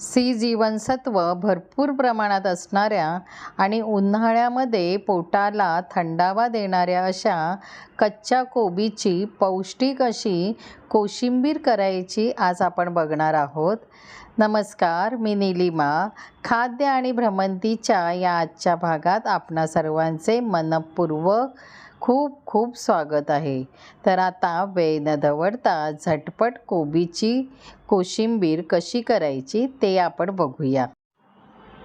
C जीवनसत्व भरपूर प्रमाणात असणाऱ्या आणि उन्हाळ्यामध्ये पोटाला थंडावा देणाऱ्या अशा कच्च्या कोबीची पौष्टिक अशी कोशिंबीर करायची आज आपण बघणार आहोत. नमस्कार मी निलिमा. खाद्य आणि भ्रमंतीच्या या आजच्या भागात आपणा सर्वांचे मनपूर्वक खूप खूप स्वागत आहे. तर आता वेळ न दवडता झटपट कोबीची कोशिंबीर कशी करायची ते आपण बघूया.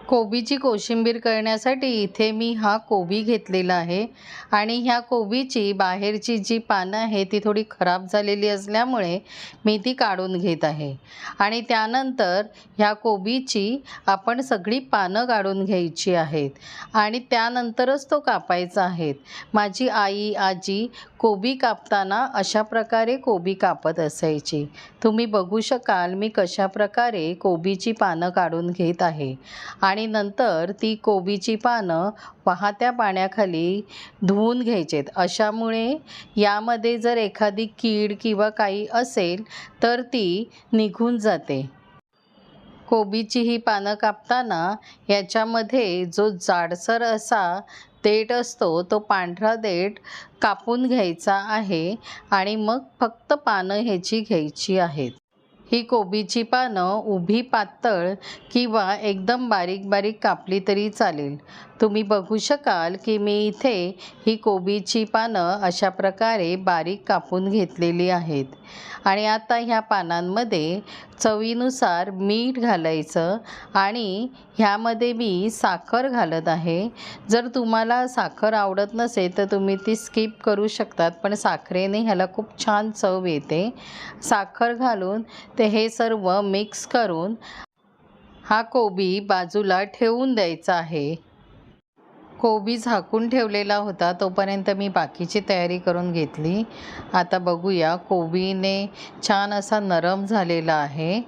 कोबीची कोशिंबीर करण्यासाठी इथे मी हा कोबी घेतलेला आहे. आणि ह्या कोबीची बाहेरची जी पानं आहे ती थोडी खराब झालेली असल्यामुळे मी ती काढून घेत आहे. आणि त्यानंतर ह्या कोबीची आपण सगळी पानं काढून घ्यायची आहेत. आणि त्यानंतरच तो कापायचा आहे. माझी आई आजी कोबी कापताना अशा प्रकारे कोबी कापत असायची. तुम्ही बघू शकाल मी कशा प्रकारे कोबीची पानं काढून घेत आहे. आणि आणि नंतर ती कोबीची पानं वाहत्या पाण्याखाली धुवून घ्यायचेत. अशामुळे यामध्ये जर एखादी कीड किंवा काही असेल तर ती निघून जाते. कोबीची ही पानं कापताना याच्यामध्ये जो जाडसर असा देठ असतो तो पांढरा देठ कापून घ्यायचा आहे आणि मग फक्त पानं ह्याची घ्यायची आहेत. ही कोबीची पानं उभी पातळ किंवा एकदम बारीक बारीक कापली तरी चालेल. तुम्ही बघू शकाल की मी इथे ही कोबीची पानं अशा प्रकारे बारीक कापून घेतलेली आहेत. आणि आता ह्या पानांमध्ये चवीनुसार मीठ घालायचं आणि ह्यामध्ये मी साखर घालत आहे. जर तुम्हाला साखर आवडत नसेल तर तुम्ही ती स्किप करू शकतात पण साखरेने ह्याला खूप छान चव येते. साखर घालून ते हे सर्व मिक्स करून हा कोबी बाजूला ठेवून द्यायचा आहे. कोबी झाकून ठेवलेला होता तोपर्यंत मी बाकीची तयारी करून घेतली. आता बघूया कोबीने छान असा नरम झालेला आहे.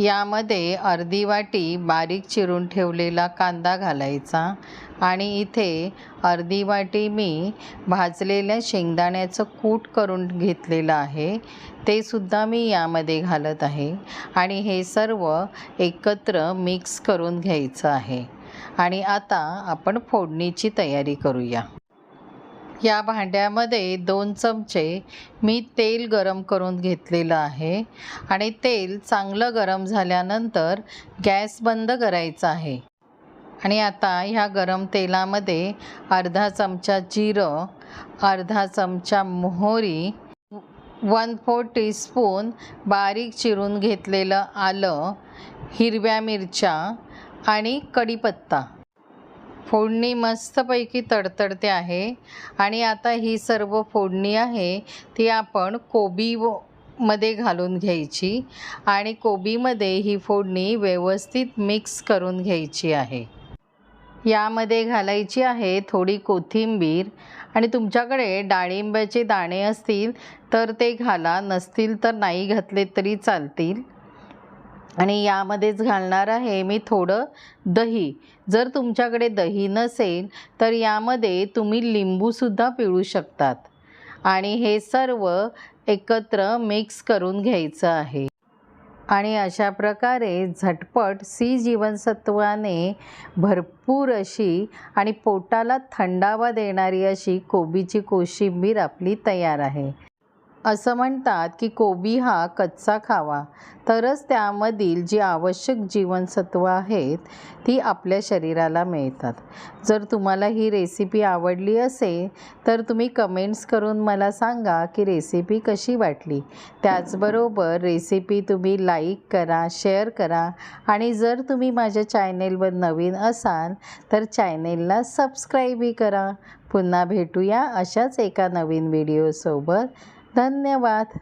यामध्ये अर्धी वाटी बारीक चिरून ठेवलेला कांदा घालायचा आणि इथे अर्धी वाटी मी भाजलेल्या शेंगदाण्याचं कूट करून घेतलेलं आहे. ते सुद्धा मी यामध्ये घालत आहे आणि हे सर्व एकत्र मिक्स करून घ्यायचं आहे. आणि आता आपण फोडणीची तयारी करूया. या भांड्यामध्ये दोन चमचे मी तेल गरम करून घेतलेलं आहे आणि तेल चांगलं गरम झाल्यानंतर गॅस बंद करायचा आहे. आणि आता ह्या गरम तेलामध्ये अर्धा चमचा जिरं अर्धा चमचा मोहरी वन फोर टीस्पून बारीक चिरून घेतलेलं आलं हिरव्या मिरच्या आणि कढीपत्ता फोडणी मस्तपैकी तडतडते आहे आणि आता ही सर्व फोडणी आहे ती आपण कोबी व मध्ये घालून घ्यायची आणि कोबीमध्ये ही फोडणी व्यवस्थित मिक्स करून घ्यायची आहे. यामध्ये घालायची आहे थोडी कोथिंबीर आणि तुमच्याकडे डाळिंब्याचे दाणे असतील तर ते घाला नसतील तर नाही घातले तरी चालतील. आणि यामध्येच घालणार आहे मी थोडं दही. जर तुमच्याकडे दही नसेल तर यामध्ये तुम्ही लिंबूसुद्धा पिळू शकतात. आणि हे सर्व एकत्र मिक्स करून घ्यायचं आहे. आणि अशा प्रकारे झटपट सी जीवनसत्वाने भरपूर अशी आणि पोटाला थंडावा देणारी अशी कोबीची कोशिंबीर आपली तयार आहे. असं म्हणतात की कोबी हा कच्चा खावा. तरच त्यामधील जी आवश्यक जीवनसत्व आहेत ती आपल्या शरीराला मिळतात. जर तुम्हाला ही रेसिपी आवडली असेल तर तुम्ही कमेंट्स करून मला सांगा की रेसिपी कशी वाटली. त्याचबरोबर रेसिपी तुम्ही लाईक करा शेअर करा आणि जर तुम्ही माझ्या चॅनेलवर नवीन असाल तर चॅनेलला सबस्क्राईबही करा. पुन्हा भेटूया अशाच एका नवीन व्हिडिओसोबत धन्यवाद.